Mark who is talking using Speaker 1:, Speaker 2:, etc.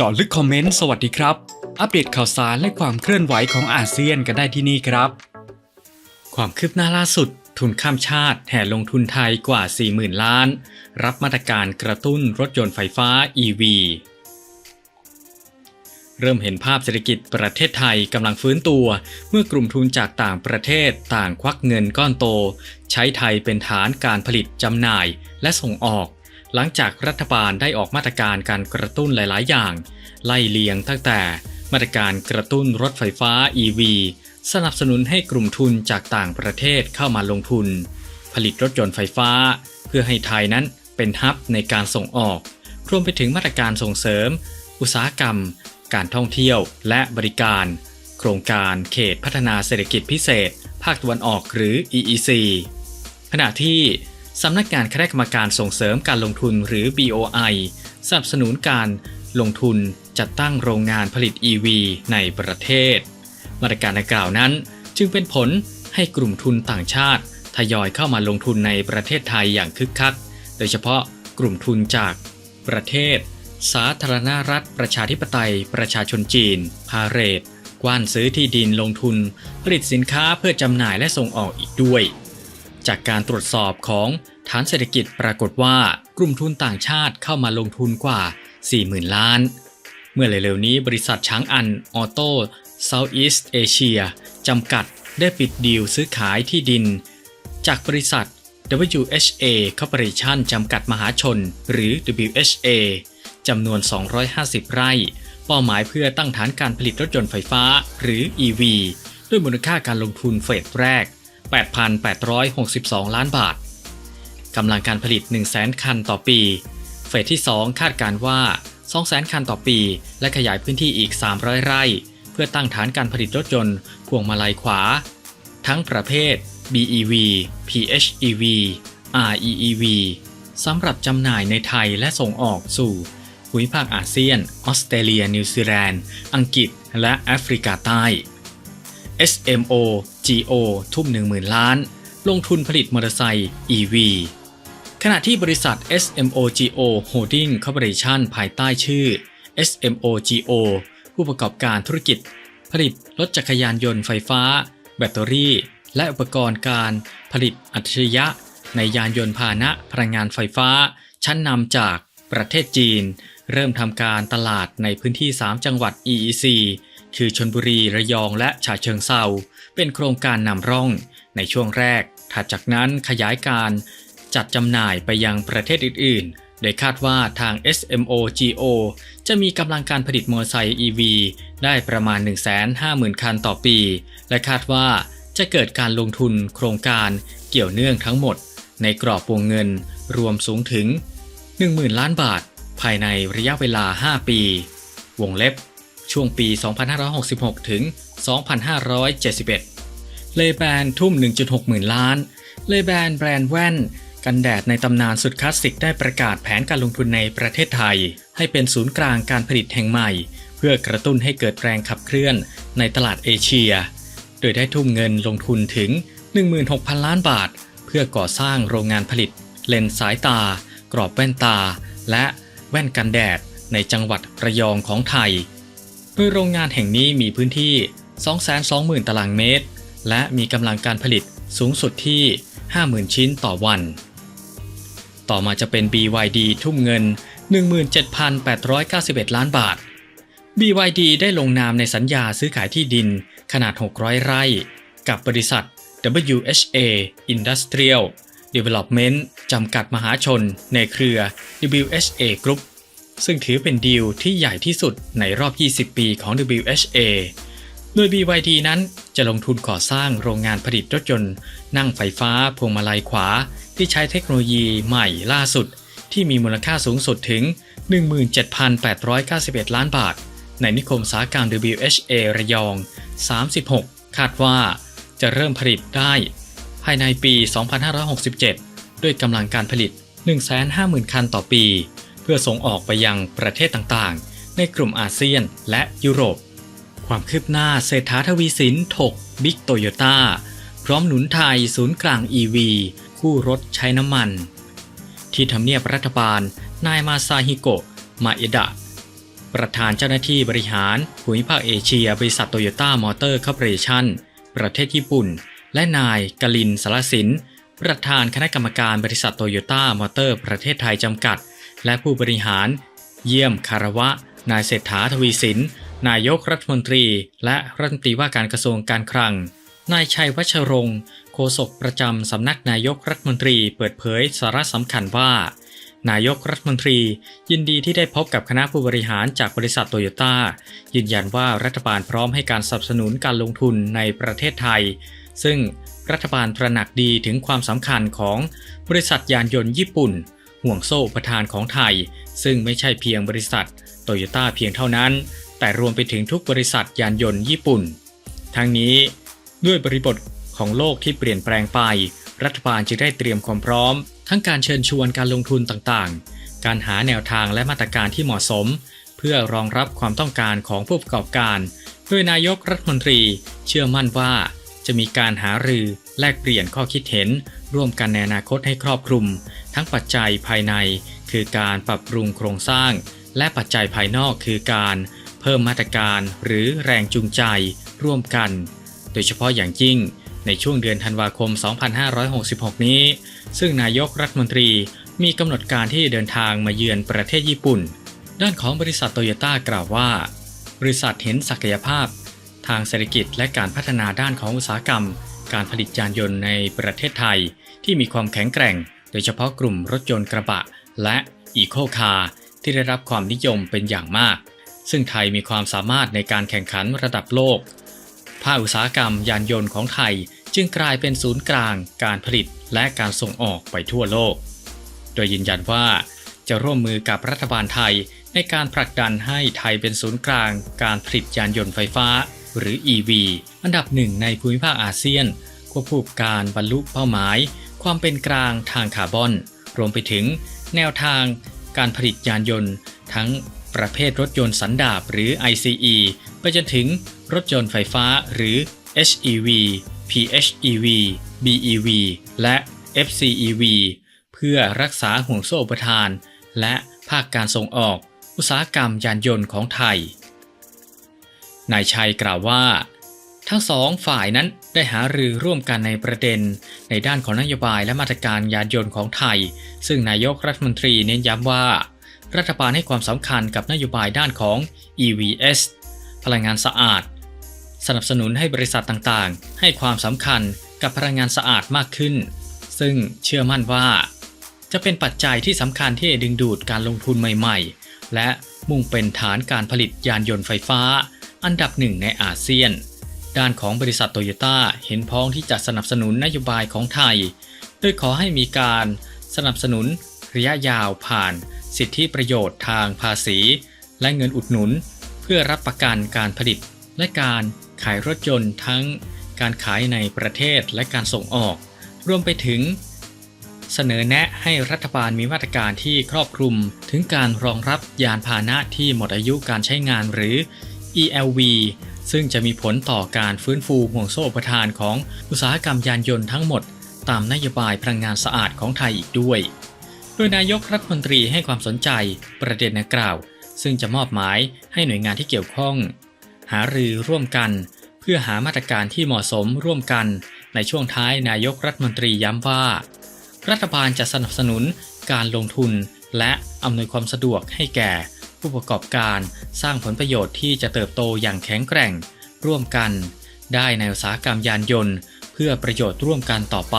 Speaker 1: เจาะลึกคอมเมนต์สวัสดีครับ อัปเดตข่าวสารและความเคลื่อนไหวของอาเซียนกันได้ที่นี่ครับ ความคืบหน้าล่าสุด ทุนข้ามชาติแห่ลงทุนไทยกว่า 40,000 ล้าน รับมาตรการกระตุ้นรถยนต์ไฟฟ้า EV เริ่มเห็นภาพเศรษฐกิจประเทศไทยกำลังฟื้นตัว เมื่อกลุ่มทุนจากต่างประเทศต่างควักเงินก้อนโต ใช้ไทยเป็นฐานการผลิตจำหน่ายและส่งออก หลังจากรัฐบาลได้ออกมาตรการการกระตุ้นหลาย ๆ อย่าง ไล่เลียงตั้งแต่มาตรการกระตุ้นรถไฟฟ้า EV สนับสนุนให้กลุ่มทุนจากต่างประเทศเข้ามาลงทุน ผลิตรถยนต์ไฟฟ้า เพื่อให้ไทยนั้นเป็นฮับในการส่งออก รวมไปถึงมาตรการส่งเสริม อุตสาหกรรม การท่องเที่ยวและบริการ โครงการเขตพัฒนาเศรษฐกิจพิเศษ ภาคตะวันออกหรือ EEC ขณะที่ สำนักงานคณะกรรมการส่งเสริมการลงทุนหรือ BOI สนับสนุนการลงทุนจัดตั้งโรงงานผลิต EV ในประเทศ มาตรการดังกล่าวนั้น จึงเป็นผลให้กลุ่มทุนต่างชาติ ทยอยเข้ามาลงทุนในประเทศไทยอย่างคึกคัก โดยเฉพาะกลุ่มทุนจากประเทศ สาธารณรัฐประชาธิปไตย ประชาชนจีน พาเรตกว้านซื้อที่ดินลงทุน ผลิตสินค้าเพื่อจำหน่ายและส่งออกอีกด้วย จากการตรวจสอบของ ฐานเศรษฐกิจปรากฏว่ากลุ่มทุนต่างชาติเข้ามาลงทุนกว่า 40,000 ล้าน เมื่อเร็วๆนี้บริษัทช้างอันออโต้ Southeast Asia จำกัดได้ปิดดีลซื้อขายที่ดิน จากบริษัท WHA Corporation จำกัดมหาชน หรือ WHA จำนวน 250 ไร่ เป้าหมายเพื่อตั้งฐานการผลิตรถยนต์ไฟฟ้าหรือ EV ด้วยมูลค่าการลงทุนเฟสแรก 8,862 ล้านบาท กำลังการผลิต 100,000 คันต่อปี เฟสที่ 2 คาดการว่า200,000 คันต่อปี และขยายพื้นที่อีก 300 ไร่ เพื่อตั้งฐานการผลิตรถยนต์พวงมาลัยขวา ทั้งประเภท BEV PHEV REEV สำหรับจำหน่ายในไทยและส่งออกสู่ภูมิภาคอาเซียน ออสเตรเลีย นิวซีแลนด์ อังกฤษ และแอฟริกาใต้ SMO GO ทุ่ม10,000 ล้าน ลงทุนผลิตมอเตอร์ไซค์ EV ขณะที่บริษัท SMO GO Holding Corporation ภายใต้ชื่อ SMO GO ผู้ประกอบการธุรกิจ ผลิตรถจักรยานยนต์ไฟฟ้า แบตเตอรี่ และอุปกรณ์การผลิตอัจฉริยะ ในยานยนต์พาหนะพลังงานไฟฟ้า ชั้นนำจากประเทศจีน เริ่มทำการตลาดในพื้นที่ 3 จังหวัด EEC คือชนบุรีระยองและฉะเชิงเซาเป็นโครงการนำร่อง ในช่วงแรกถัดจากนั้นขยายการ จัดจำหน่ายไปยังประเทศอื่นๆ โดยคาดว่าทาง SMO GO จะมีกำลังการผลิตมอเตอร์ไซค์ EV ได้ประมาณ 150,000 คันต่อปี และคาดว่าจะเกิดการลงทุนโครงการเกี่ยวเนื่องทั้งหมด ในกรอบวงเงินรวมสูงถึง 10,000 ล้านบาท ภายในระยะเวลา 5 ปี วงเล็บ ช่วงปี 2566 ถึง 2571 เลแบนทุ่ม 1.6 หมื่นล้าน เลแบนแบรนด์แว่น กันแดดในตำนานสุดคลาสสิกได้ประกาศแผนการลงทุนในประเทศไทย ให้เป็นศูนย์กลางการผลิตแห่งใหม่ เพื่อกระตุ้นให้เกิดแรงขับเคลื่อนในตลาดเอเชีย โดยได้ทุ่มเงินลงทุนถึง 16,000 ล้านบาท เพื่อก่อสร้างโรงงานผลิต เลนส์สายตา กรอบแว่นตา และแว่นกันแดดในจังหวัดระยองของไทย โดยโรงงานแห่งนี้มีพื้นที่ 220,000 ตารางเมตร และมีกำลังการผลิตสูงสุดที่ 50,000 ชิ้นต่อวัน ต่อมาจะเป็น BYD ทุ่มเงิน 17,891 ล้านบาท BYD ได้ลงนามในสัญญาซื้อขายที่ดินขนาด 600 ไร่ กับบริษัท WHA Industrial Development จำกัดมหาชน ในเครือ WHA Group ซึ่งถือเป็นดีลที่ใหญ่ที่สุดในรอบ 20 ปีของ WHA โดย BYD นั้นจะลงทุนก่อสร้างโรงงานผลิตรถยนต์ นั่งไฟฟ้าพวงมาลัยขวา ที่ใช้เทคโนโลยีใหม่ล่าสุด ที่มีมูลค่าสูงสุดถึง 17,891 ล้านบาท ในนิคมสาหกรรม WHA ระยอง 36 คาดว่าจะเริ่มผลิตได้ ภายในปี 2567 ด้วยกำลังการผลิต 150,000 คันต่อปี เพื่อส่งออกไปยังประเทศต่างๆ ในกลุ่มอาเซียนและยุโรป ความคืบหน้าเศรษฐาทวีสินถกบิ๊กโตโยต้าพร้อมหนุนไทยศูนย์กลาง EV คู่รถใช้น้ำมัน ที่ทำเนียบรัฐบาล นายมาซาฮิโกะ มาเอดะ ประธานเจ้าหน้าที่บริหารภูมิภาคเอเชียบริษัทโตโยต้ามอเตอร์คอร์ปอเรชั่น ประเทศญี่ปุ่น และนายกลินสารสิน ประธานคณะกรรมการบริษัทโตโยต้ามอเตอร์ประเทศไทยจำกัด และผู้บริหาร เยี่ยมคารวะ นายเศรษฐาทวีสิน นายกรัฐมนตรี และรัฐมนตรีว่าการกระทรวงการคลัง นายชัยวัชรงค์โฆษกประจำสำนักนายกรัฐมนตรีเปิดเผยสาระสำคัญว่า นายกรัฐมนตรียินดีที่ได้พบกับคณะผู้บริหารจากบริษัทโตโยต้า ยืนยันว่ารัฐบาลพร้อมให้การสนับสนุนการลงทุนในประเทศไทย ซึ่งรัฐบาลตระหนักดีถึงความสำคัญของบริษัทยานยนต์ญี่ปุ่น ห่วงโซ่อุปทานของไทย ซึ่งไม่ใช่เพียงบริษัทโตโยต้าเพียงเท่านั้น แต่รวมไปถึงทุกบริษัทยานยนต์ญี่ปุ่น ทั้งนี้ ด้วยบริบทของโลกที่เปลี่ยนแปลงไป รัฐบาลจึงได้เตรียมความพร้อม ทั้งการเชิญชวนการลงทุนต่างๆ การหาแนวทางและมาตรการที่เหมาะสม เพื่อรองรับความต้องการของผู้ประกอบการ โดยนายกรัฐมนตรีเชื่อมั่นว่า จะมีการหารือแลกเปลี่ยนข้อคิดเห็น ร่วมกันในอนาคตให้ครอบคลุม ทั้งปัจจัยภายใน คือการปรับปรุงโครงสร้าง และปัจจัยภายนอกคือการ เพิ่มมาตรการหรือแรงจูงใจ ร่วมกัน ยเฉพาะอย่างยิ่งในช่วงเดือนธันวาคม 2566 นี้ ซึ่งนายกรัฐมนตรีมีกำหนดการที่เดินทางมาเยือนประเทศญี่ปุ่น ด้านของบริษัทโตโยต้ากล่าวว่า บริษัทเห็นศักยภาพ ทางเศรษฐกิจและการพัฒนาด้านของอุตสาหกรรม การผลิตยานยนต์ในประเทศไทย ที่มีความแข็งแกร่ง โดยเฉพาะกลุ่มรถยนต์กระบะ และอีโคคาร์ที่ได้รับความนิยมเป็นอย่างมาก ซึ่งไทยมีความสามารถในการแข่งขันระดับโลก ภาคอุตสาหกรรมยานยนต์ของไทย จึงกลายเป็นศูนย์กลาง การผลิตและการส่งออกไปทั่วโลก โดยยืนยันว่าจะร่วมมือกับรัฐบาลไทยในการผลักดันให้ไทยเป็นศูนย์กลาง การผลิตยานยนต์ไฟฟ้า หรือ EV อันดับหนึ่งในภูมิภาคอาเซียน ควบคู่กับการบรรลุเป้าหมาย ความเป็นกลางทางคาร์บอน รวมไปถึงแนวทางการผลิตยานยนต์ ทั้งประเภทรถยนต์สันดาปหรือ ICE ไปจนถึง รถยนต์ไฟฟ้าหรือ HEV PHEV BEV และ FCEV เพื่อรักษาห่วงโซ่อุปทาน และภาคการส่งออก อุตสาหกรรมยานยนต์ของไทย นายชัยกล่าวว่า ทั้งสองฝ่ายนั้นได้หารือร่วมกันในประเด็น ในด้านของนโยบายและมาตรการยานยนต์ของไทย ซึ่งนายกรัฐมนตรีเน้นย้ำว่า รัฐบาลให้ความสำคัญกับนโยบายด้านของ EVS พลังงานสะอาด สนับสนุนให้บริษัทต่างๆ ให้ความสำคัญกับพลังงานสะอาดมากขึ้น ซึ่งเชื่อมั่นว่า จะเป็นปัจจัยที่สำคัญที่ดึงดูดการลงทุนใหม่ๆ และมุ่งเป็นฐานการผลิตยานยนต์ไฟฟ้า อันดับหนึ่งในอาเซียน ด้านของบริษัทโตโยต้าเห็นพ้องที่จะสนับสนุนนโยบายของไทย โดยขอให้มีการสนับสนุนระยะยาวผ่าน สิทธิประโยชน์ทางภาษี และเงินอุดหนุน เพื่อรับประกันการผลิตและการ ขายรถยนต์ทั้งการขายในประเทศและการส่งออก รวมไปถึง เสนอแนะให้รัฐบาลมีมาตรการที่ครอบคลุมถึงการรองรับยานพาหนะที่หมดอายุการใช้งานหรือ ELV ซึ่งจะมีผลต่อการฟื้นฟูห่วงโซ่อุปทานของอุตสาหกรรมยานยนต์ทั้งหมด ตามนโยบายพลังงานสะอาดของไทยอีกด้วย โดยนายกรัฐมนตรีให้ความสนใจประเด็นดังกล่าว ซึ่งจะมอบหมายให้หน่วยงานที่เกี่ยวข้อง หารือร่วมกัน เพื่อหามาตรการที่เหมาะสมร่วมกัน ในช่วงท้ายนายกรัฐมนตรีย้ำว่า รัฐบาลจะสนับสนุนการลงทุน และอำนวยความสะดวกให้แก่ ผู้ประกอบการสร้างผลประโยชน์ที่จะเติบโตอย่างแข็งแกร่ง ร่วมกัน ได้ในอุตสาหกรรมยานยนต์ เพื่อประโยชน์ร่วมกันต่อไป